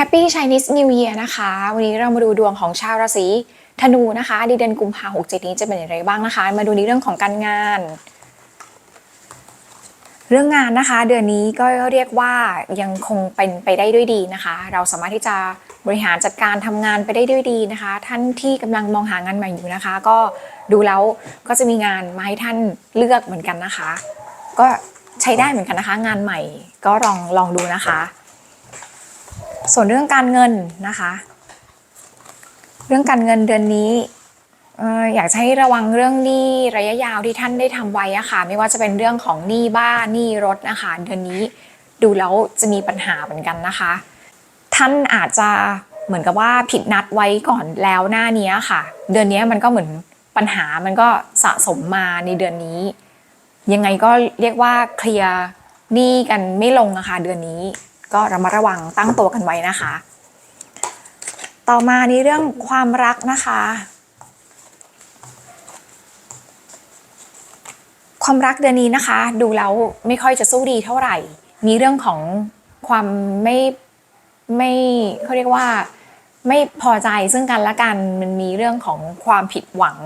Happy Chinese New Year นะคะ วันนี้เรามาดูดวงของชาวราศีธนูนะคะในเดือนกุมภาหกเจ็ดนี้จะเป็นอย่างไรบ้างนะคะ มาดูในเรื่องของการงาน เรื่องงานนะคะ เดือนนี้ก็เรียกว่ายังคงเป็นไปได้ด้วยดีนะคะ เราสามารถที่จะบริหารจัดการทำงานไปได้ด้วยดีนะคะ ท่านที่กำลังมองหางานใหม่อยู่นะคะ ก็ดูแล้วก็จะมีงานมาให้ท่านเลือกเหมือนกันนะคะ ก็ใช้ได้เหมือนกันนะคะ งานใหม่ก็ลองลองดูนะคะ ส่วนเรื่องการเงินนะคะ เรื่องการเงินเดือนนี้ออยากจะให้ระวังเรื่องหนี้ระยะยาวที่ท่านได้ทำไว้อะค่ะ ไม่ว่าจะเป็นเรื่องของหนี้บ้านหนี้รถนะคะเดือนนี้ดูแล้วจะมีปัญหาเหมือนกันนะคะ ท่านอาจจะเหมือนกับว่าผิดนัดไว้ก่อนแล้วหน้านี้ค่ะ เดือนนี้มันก็เหมือนปัญหามันก็สะสมมาในเดือนนี้ ยังไงก็เรียกว่าเคลียร์หนี้กันไม่ลงนะคะเดือนนี้ ก็ระมัดระวังตั้งตัวกันไว้นะคะ ต่อมาในเรื่องความรักนะคะ ความรักเดือนนี้นะคะ ดูแล้วไม่ค่อยจะสู้ดีเท่าไหร่ มีเรื่องของความไม่ไม่เขาเรียกว่าไม่พอใจซึ่งกันและกันมันมีเรื่องของความผิดหวัง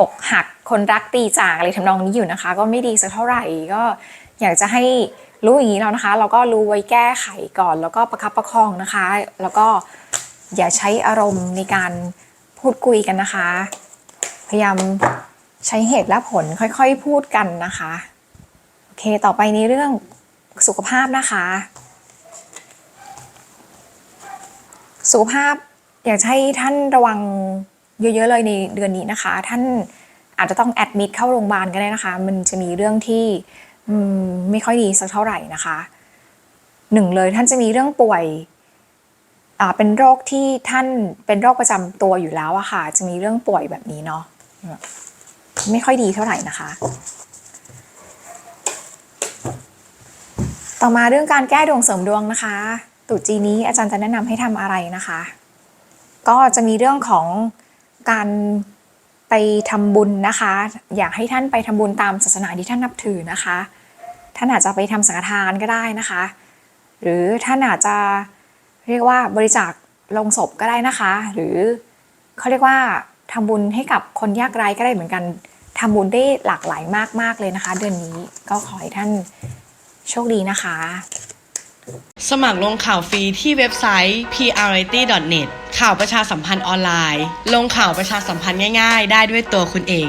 อกหักคนรักตีจากอะไรทำนองนี้อยู่นะคะ ก็ไม่ดีสักเท่าไหร่ก็อยากจะให้รู้อย่างนี้แล้วนะคะ เราก็รู้ไว้แก้ไขก่อน แล้วก็ประคับประคองนะคะ แล้วก็อย่าใช้อารมณ์ในการพูดคุยกันนะคะ พยายามใช้เหตุและผลค่อยๆพูดกันนะคะโอเคต่อไปในเรื่องสุขภาพนะคะ สุขภาพอยากให้ท่านระวัง เยอะๆเลยในเดือนนี้นะคะ ท่านอาจจะต้องแอดมิดเข้าโรงพยาบาลก็ได้นะคะ มันจะมีเรื่องที่ไม่ค่อยดีสักเท่าไหร่นะคะหนึ่งเลยท่านจะมีเรื่องป่วยเป็นโรคที่ท่านเป็นโรคประจำตัวอยู่แล้วอะค่ะ จะมีเรื่องป่วยแบบนี้เนาะไม่ค่อยดีเท่าไหร่นะคะ ต่อมาเรื่องการแก้ดวงเสริมดวงนะคะตุจีนนี้อาจารย์จะแนะนำให้ทำอะไรนะคะ ก็จะมีเรื่องของ การไปทำบุญนะคะ อยากให้ท่านไปทำบุญตามศาสนาที่ท่านนับถือนะคะ ท่านอาจจะไปทำสังฆทานก็ได้นะคะ หรือท่านอาจจะเรียกว่าบริจาคลงศพก็ได้นะคะ หรือเขาเรียกว่าทำบุญให้กับคนยากไร้ก็ได้เหมือนกันทำบุญได้หลากหลายมากๆเลยนะคะ เดือนนี้ก็ขอให้ท่านโชคดีนะคะ สมัครลงข่าวฟรีที่เว็บไซต์ prrity.net ข่าวประชาสัมพันธ์ออนไลน์ ลงข่าวประชาสัมพันธ์ง่าย ๆ ได้ด้วยตัวคุณเอง